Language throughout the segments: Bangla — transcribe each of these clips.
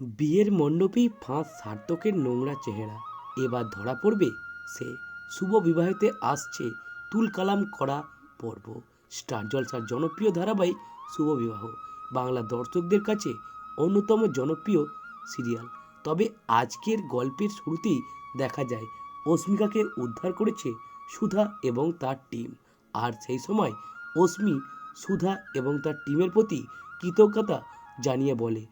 বিয়ের মণ্ডপেই ফাঁস সার্থকের নোংরা চেহারা। এবার ধরা পড়বে সে শুভ বিবাহেতে আসছে তুলকালাম করা পর্ব। স্টার জলসার জনপ্রিয় ধারাবাহিক শুভ বিবাহ। বাংলা দর্শকদের কাছে অন্যতম জনপ্রিয় সিরিয়াল। তবে আজকের গল্পের শুরুতেই দেখা যায় অস্মিকাকে উদ্ধার করেছে সুধা এবং তার টিম। আর সেই সময় অস্মি সুধা এবং তার টিমের প্রতি কৃতজ্ঞতা জানিয়ে বলে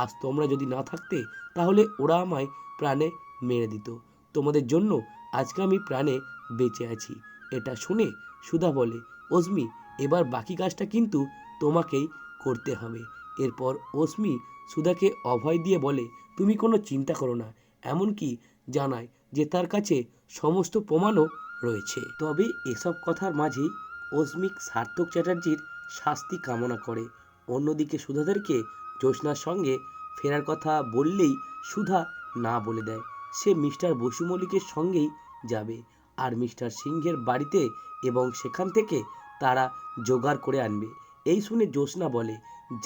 আজ তোমরা যদি না থাকতে, তাহলে ওরা আমায় প্রাণে মেরে দিত। তোমাদের জন্য আজকে আমি প্রাণে বেঁচে আছি। এটা শুনে সুধা বলে অস্মি এবার বাকি কাজটা কিন্তু তোমাকেই করতে হবে। এরপর অস্মি সুধাকে অভয় দিয়ে বলে, তুমি কোনো চিন্তা করো না। এমনকি জানায় যে তার কাছে সমস্ত প্রমাণও রয়েছে। তবে এসব কথার মাঝেই অস্মিক সার্থক চ্যাটার্জির শাস্তি কামনা করে। অন্যদিকে সুধাদেরকে জ্যোৎস্নার সঙ্গে ফেরার কথা বললেই সুধা না বলে দেয়। সে মিস্টার বসু মল্লিকের সঙ্গেই যাবে আর মিস্টার সিংহের বাড়িতে এবং সেখান থেকে তারা জোগাড় করে আনবে। এই শুনে জ্যোৎস্না বলে,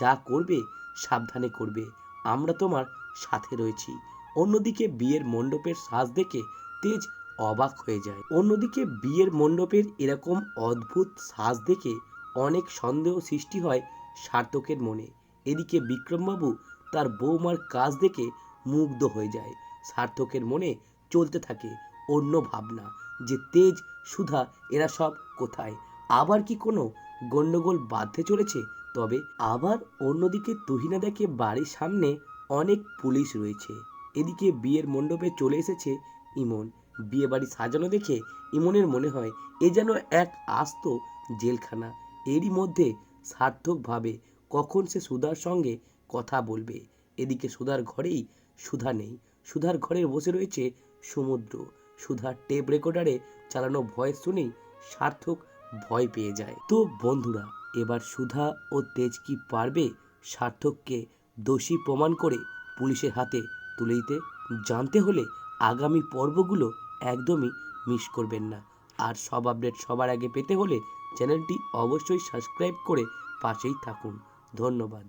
যা করবে, সাবধানে করবে। আমরা তোমার সাথে রয়েছি। অন্যদিকে বিয়ের মণ্ডপের সাজ দেখে তেজ অবাক হয়ে যায়। অন্যদিকে বিয়ের মণ্ডপের এরকম অদ্ভুত সাজ দেখে অনেক সন্দেহ সৃষ্টি হয় সার্থকের মনে। এদিকে বিক্রমবাবু তার বৌমার কাজ দেখে মুগ্ধ হয়ে যায়। সার্থকের মনে চলতে থাকে অন্য ভাবনা যে তেজ, সুধা এরা সব কোথায়? আবার কি কোনো গণ্ডগোল বাঁধতে চলেছে? তবে আবার অন্যদিকে তুহিনা দেখে বাড়ির সামনে অনেক পুলিশ রয়েছে। এদিকে বিয়ের মণ্ডপে চলে এসেছে ইমন। বিয়ে বাড়ি সাজানো দেখে ইমনের মনে হয় এ যেন এক আস্ত জেলখানা। এরই মধ্যে সার্থক ভাবে কখন সে সুধার সঙ্গে কথা বলবে? এদিকে সুধার ঘরেই সুধা নেই। সুধার ঘরে বসে রয়েছে সমুদ্র। সুধার টেপ রেকর্ডারে চালানো ভয়েস শুনেই সার্থক ভয় পেয়ে যায়। তো বন্ধুরা, এবার সুধা ও তেজ কি পারবে সার্থককে দোষী প্রমাণ করে পুলিশের হাতে তুলে দিতে? জানতে হলে আগামী পর্বগুলো একদমই মিস করবেন না। আর সব আপডেট সবার আগে পেতে হলে চ্যানেলটি অবশ্যই সাবস্ক্রাইব করে পাশেই থাকুন। ধন্যবাদ।